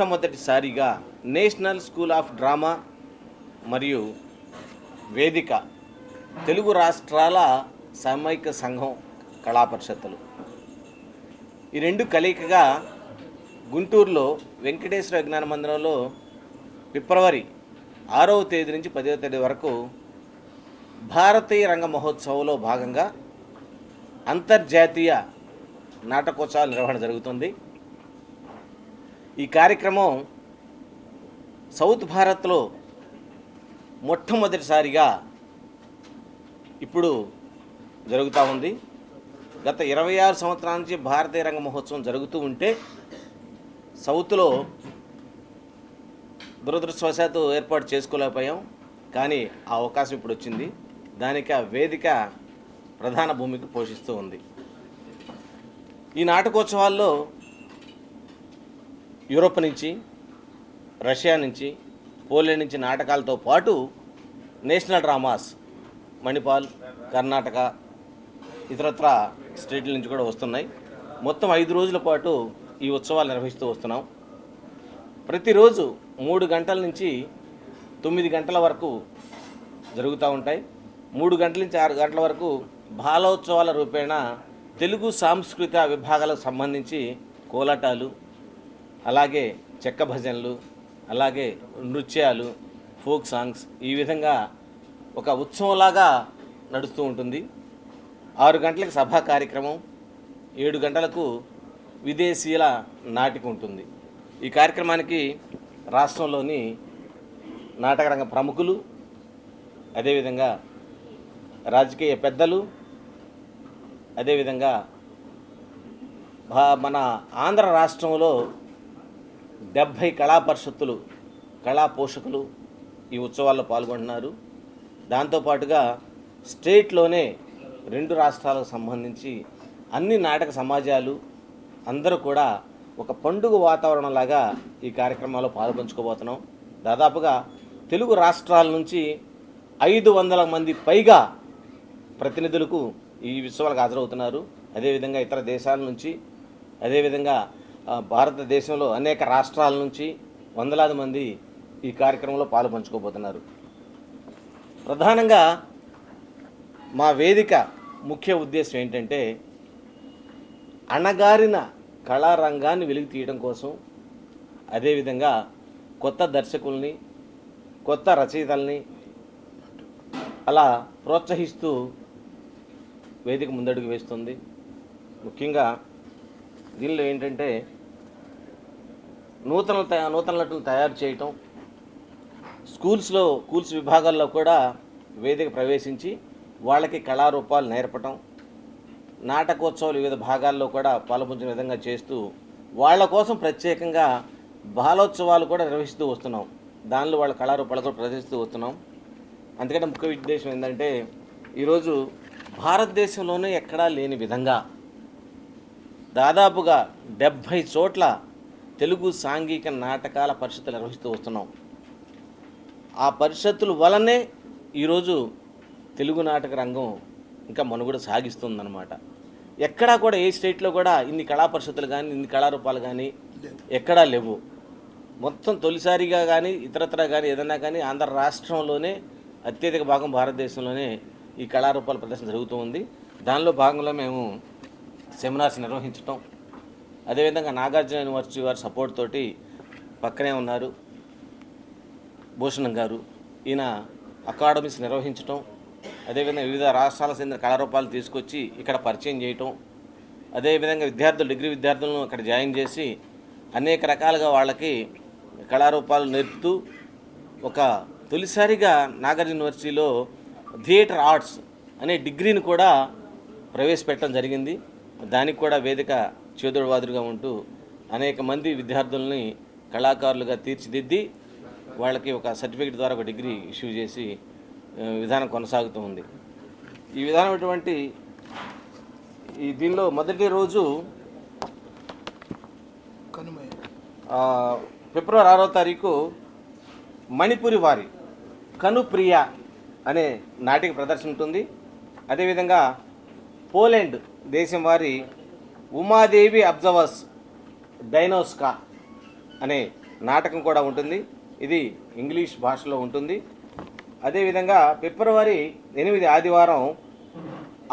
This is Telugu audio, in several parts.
మొట్టమొదటిసారిగా నేషనల్ స్కూల్ ఆఫ్ డ్రామా మరియు వేదిక తెలుగు రాష్ట్రాల సమైక సంఘం కళాపరిషత్తులు ఈ రెండు కలయికగా గుంటూరులో వెంకటేశ్వర విజ్ఞాన మందిరంలో ఫిబ్రవరి ఆరవ తేదీ నుంచి పదవ తేదీ వరకు భారతీయ రంగ మహోత్సవంలో భాగంగా అంతర్జాతీయ నాటకోత్సవాల నిర్వహణ జరుగుతుంది. ఈ కార్యక్రమం సౌత్ భారత్లో మొట్టమొదటిసారిగా ఇప్పుడు జరుగుతూ ఉంది. గత ఇరవై ఆరు సంవత్సరాల నుంచి భారతీయ రంగ మహోత్సవం జరుగుతూ ఉంటే సౌత్లో దురదృష్టవశాత్తు ఏర్పాటు చేసుకోలేకపోయాం. కానీ ఆ అవకాశం ఇప్పుడు వచ్చింది. దానికి ఆ వేదిక ప్రధాన భూమికి పోషిస్తూ ఉంది. ఈ నాటకోత్సవాల్లో యూరోప్ నుంచి రష్యా నుంచి పోలాండ్ నుంచి నాటకాలతో పాటు నేషనల్ డ్రామాస్ మణిపాల్ కర్ణాటక ఇతరత్ర స్టేట్ల నుంచి కూడా వస్తున్నాయి. మొత్తం ఐదు రోజుల పాటు ఈ ఉత్సవాలు నిర్వహిస్తూ వస్తున్నాం. ప్రతిరోజు మూడు గంటల నుంచి తొమ్మిది గంటల వరకు జరుగుతూ ఉంటాయి. మూడు గంటల నుంచి ఆరు గంటల వరకు బాలోత్సవాల రూపేణ తెలుగు సాంస్కృతిక విభాగాలకు సంబంధించి కోలాటాలు అలాగే చెక్క భజనలు అలాగే నృత్యాలు ఫోక్ సాంగ్స్ ఈ విధంగా ఒక ఉత్సవంలాగా నడుస్తూ ఉంటుంది. ఆరు గంటలకు సభా కార్యక్రమం ఏడు గంటలకు విదేశీయుల నాటిక ఉంటుంది. ఈ కార్యక్రమానికి రాష్ట్రంలోని నాటకరంగ ప్రముఖులు అదేవిధంగా రాజకీయ పెద్దలు అదేవిధంగా భా మన ఆంధ్ర రాష్ట్రంలో డెబ్భై కళా పరిషత్తులు కళా పోషకులు ఈ ఉత్సవాల్లో పాల్గొంటున్నారు. దాంతోపాటుగా స్టేట్లోనే రెండు రాష్ట్రాలకు సంబంధించి అన్ని నాటక సమాజాలు అందరూ కూడా ఒక పండుగ వాతావరణంలాగా ఈ కార్యక్రమాల్లో పాల్పంచుకోబోతున్నాం. దాదాపుగా తెలుగు రాష్ట్రాల నుంచి ఐదు వందల మంది పైగా ప్రతినిధులకు ఈ ఉత్సవాలకు హాజరవుతున్నారు. అదేవిధంగా ఇతర దేశాల నుంచి అదేవిధంగా భారతదేశంలో అనేక రాష్ట్రాల నుంచి వందలాది మంది ఈ కార్యక్రమంలో పాలు పంచుకోబోతున్నారు. ప్రధానంగా మా వేదిక ముఖ్య ఉద్దేశం ఏంటంటే అణగారిన కళారంగాన్ని వెలుగు తీయడం కోసం అదేవిధంగా కొత్త దర్శకుల్ని కొత్త రచయితల్ని అలా ప్రోత్సహిస్తూ వేదిక ముందడుగు వేస్తుంది. ముఖ్యంగా దీనిలో ఏంటంటే నూతన నూతన నటులు తయారు చేయటం స్కూల్స్లో స్కూల్స్ విభాగాల్లో కూడా వేదిక ప్రవేశించి వాళ్ళకి కళారూపాలు నేర్పటం నాటకోత్సవాలు వివిధ భాగాల్లో కూడా పాల్పంచిన విధంగా చేస్తూ వాళ్ళ కోసం ప్రత్యేకంగా బాలోత్సవాలు కూడా నిర్వహిస్తూ వస్తున్నాం. దానిలో వాళ్ళ కళారూపాలు కూడా ప్రదర్శిస్తూ వస్తున్నాం. అందుకంటే ముఖ్య ఉద్దేశం ఏంటంటే ఈరోజు భారతదేశంలోనే ఎక్కడా లేని విధంగా దాదాపుగా డెబ్భై చోట్ల తెలుగు సాంఘిక నాటకాల పరిషత్తులు నిర్వహిస్తూ వస్తున్నాం. ఆ పరిషత్తుల వలనే ఈరోజు తెలుగు నాటక రంగం ఇంకా మనుగడ సాగిస్తుందన్నమాట. ఎక్కడా కూడా ఏ స్టేట్లో కూడా ఇన్ని కళా పరిషత్తులు కానీ ఇన్ని కళారూపాలు కానీ ఎక్కడా లేవు. మొత్తం తొలిసారిగా కానీ ఇతరత్ర కానీ ఏదైనా కానీ ఆంధ్ర రాష్ట్రంలోనే అత్యధిక భాగం భారతదేశంలోనే ఈ కళారూపాల ప్రదర్శన జరుగుతూ ఉంది. దానిలో భాగంగా మేము సెమినార్స్ నిర్వహించటం అదేవిధంగా నాగార్జున యూనివర్సిటీ వారి సపోర్ట్ తోటి పక్కనే ఉన్నారు భూషణం గారు. ఈయన అకాడమీస్ నిర్వహించటం అదేవిధంగా వివిధ రాష్ట్రాల చెందిన కళారూపాలు తీసుకొచ్చి ఇక్కడ పరిచయం చేయటం అదేవిధంగా విద్యార్థులు డిగ్రీ విద్యార్థులను అక్కడ జాయిన్ చేసి అనేక రకాలుగా వాళ్ళకి కళారూపాలు నేర్పుతూ ఒక తొలిసారిగా నాగార్జున యూనివర్సిటీలో థియేటర్ ఆర్ట్స్ అనే డిగ్రీని కూడా ప్రవేశపెట్టడం జరిగింది. దానికి కూడా వేదిక చేదుడువాదుడుగా ఉంటూ అనేక మంది విద్యార్థుల్ని కళాకారులుగా తీర్చిదిద్ది వాళ్ళకి ఒక సర్టిఫికేట్ ద్వారా ఒక డిగ్రీ ఇష్యూ చేసి విధానం కొనసాగుతూ ఉంది. ఈ విధానం అటువంటి ఈ దీనిలో మొదటి రోజు ఫిబ్రవరి ఆరో తారీఖు మణిపురి వారి కనుప్రియ అనే నాటిక ప్రదర్శన ఉంటుంది. అదేవిధంగా పోలాండ్ దేశం వారి ఉమాదేవి అబ్జవర్స్ డైనోస్కా అనే నాటకం కూడా ఉంటుంది. ఇది ఇంగ్లీష్ భాషలో ఉంటుంది. అదేవిధంగా ఫిబ్రవరి ఎనిమిది ఆదివారం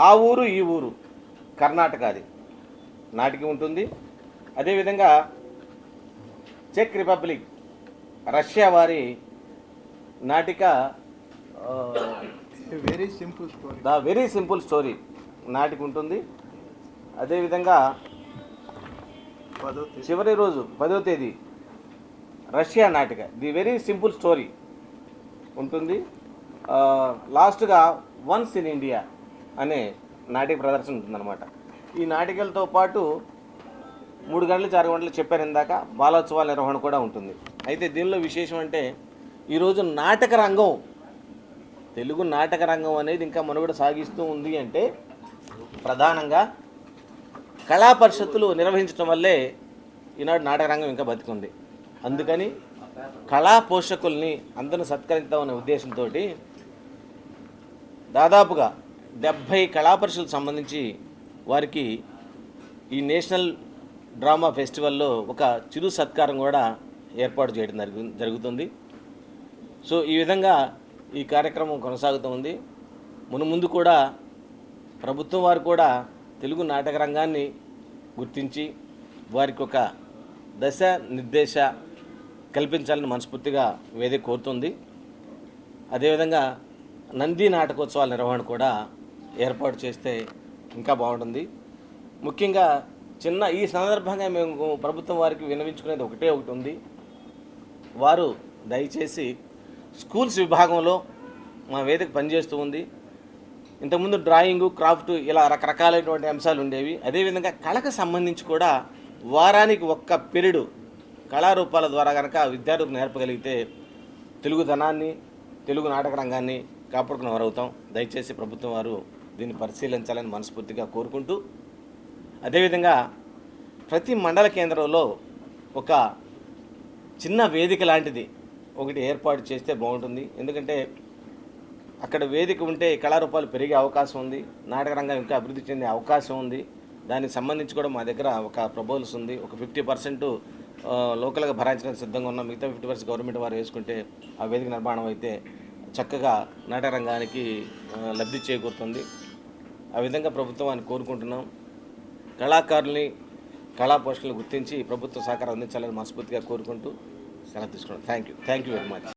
ఆ ఊరు ఈ ఊరు కర్ణాటకది నాటికి ఉంటుంది. అదేవిధంగా చెక్ రిపబ్లిక్ రష్యా వారి నాటిక very simple story the very simple story నాటికి ఉంటుంది. అదేవిధంగా. చివరి రోజు పదో తేదీ రష్యా నాటిక. The very simple story. ఉంటుంది. లాస్ట్గా వన్స్ ఇన్ ఇండియా అనే నాటిక ప్రదర్శన ఉంటుందన్నమాట. ఈ నాటికలతో పాటు మూడు గంటలు చారు గంటలు చెప్పాను ఇందాక. బాలోత్సవాల నిర్వహణ కూడా ఉంటుంది. అయితే దీనిలో విశేషం అంటే ఈరోజు నాటక రంగం తెలుగు నాటక రంగం అనేది ఇంకా మనుగడ సాగిస్తూ ఉంది అంటే ప్రధానంగా కళా పరిషత్తులు నిర్వహించడం వల్లే ఈనాడు నాటక రంగం ఇంకా బతికుంది. అందుకని కళా పోషకుల్ని అందరిని సత్కరిద్దామనే ఉద్దేశంతో దాదాపుగా డెబ్భై కళా సంబంధించి వారికి ఈ నేషనల్ డ్రామా ఫెస్టివల్లో ఒక చిరు సత్కారం కూడా ఏర్పాటు చేయడం జరుగు జరుగుతుంది. సో ఈ విధంగా ఈ కార్యక్రమం కొనసాగుతూ ఉంది. మును ముందు కూడా ప్రభుత్వం వారు కూడా తెలుగు నాటక రంగాన్ని గుర్తించి వారికి ఒక దశ నిర్దేశ కల్పించాలని మనస్ఫూర్తిగా వేదిక కోరుతుంది. అదేవిధంగా నంది నాటకోత్సవాల నిర్వహణ కూడా ఏర్పాటు చేస్తే ఇంకా బాగుంటుంది. ముఖ్యంగా చిన్న ఈ సందర్భంగా మేము ప్రభుత్వం వారికి వినవించుకునేది ఒకటే ఒకటి ఉంది. వారు దయచేసి స్కూల్స్ విభాగంలో మా వేదిక పనిచేస్తూ ఉంది. ఇంతకుముందు డ్రాయింగ్ క్రాఫ్ట్ ఇలా రకరకాలైనటువంటి అంశాలు ఉండేవి. అదేవిధంగా కళకు సంబంధించి కూడా వారానికి ఒక్క పీరియడ్ కళారూపాల ద్వారా కనుక విద్యార్థులకు నేర్పగలిగితే తెలుగుదనాన్ని తెలుగు నాటక రంగాన్ని కాపాడుకున్న వారు అవుతాం దయచేసి ప్రభుత్వం వారు దీన్ని పరిశీలించాలని మనస్ఫూర్తిగా కోరుకుంటూ అదేవిధంగా ప్రతి మండల కేంద్రంలో ఒక చిన్న వేదిక లాంటిది ఒకటి ఏర్పాటు చేస్తే బాగుంటుంది. ఎందుకంటే అక్కడ వేదిక ఉంటే కళారూపాలు పెరిగే అవకాశం ఉంది. నాటక రంగం ఇంకా అభివృద్ధి చెందే అవకాశం ఉంది. దానికి సంబంధించి కూడా మా దగ్గర ఒక ప్రపోజల్స్ ఉంది. ఒక ఫిఫ్టీ పర్సెంట్ లోకల్గా భరాయించడానికి సిద్ధంగా ఉన్నాం. మిగతా ఫిఫ్టీ పర్సెంట్ గవర్నమెంట్ వారు వేసుకుంటే ఆ వేదిక నిర్మాణం అయితే చక్కగా నాటక రంగానికి లబ్ధి చేకూరుతుంది. ఆ విధంగా ప్రభుత్వాన్ని కోరుకుంటున్నాం. కళాకారుల్ని కళా పోషకులను గుర్తించి ప్రభుత్వ సహకారం అందించాలని మనస్ఫూర్తిగా కోరుకుంటూ సెలవు తీసుకున్నాం. Thank you thank you very much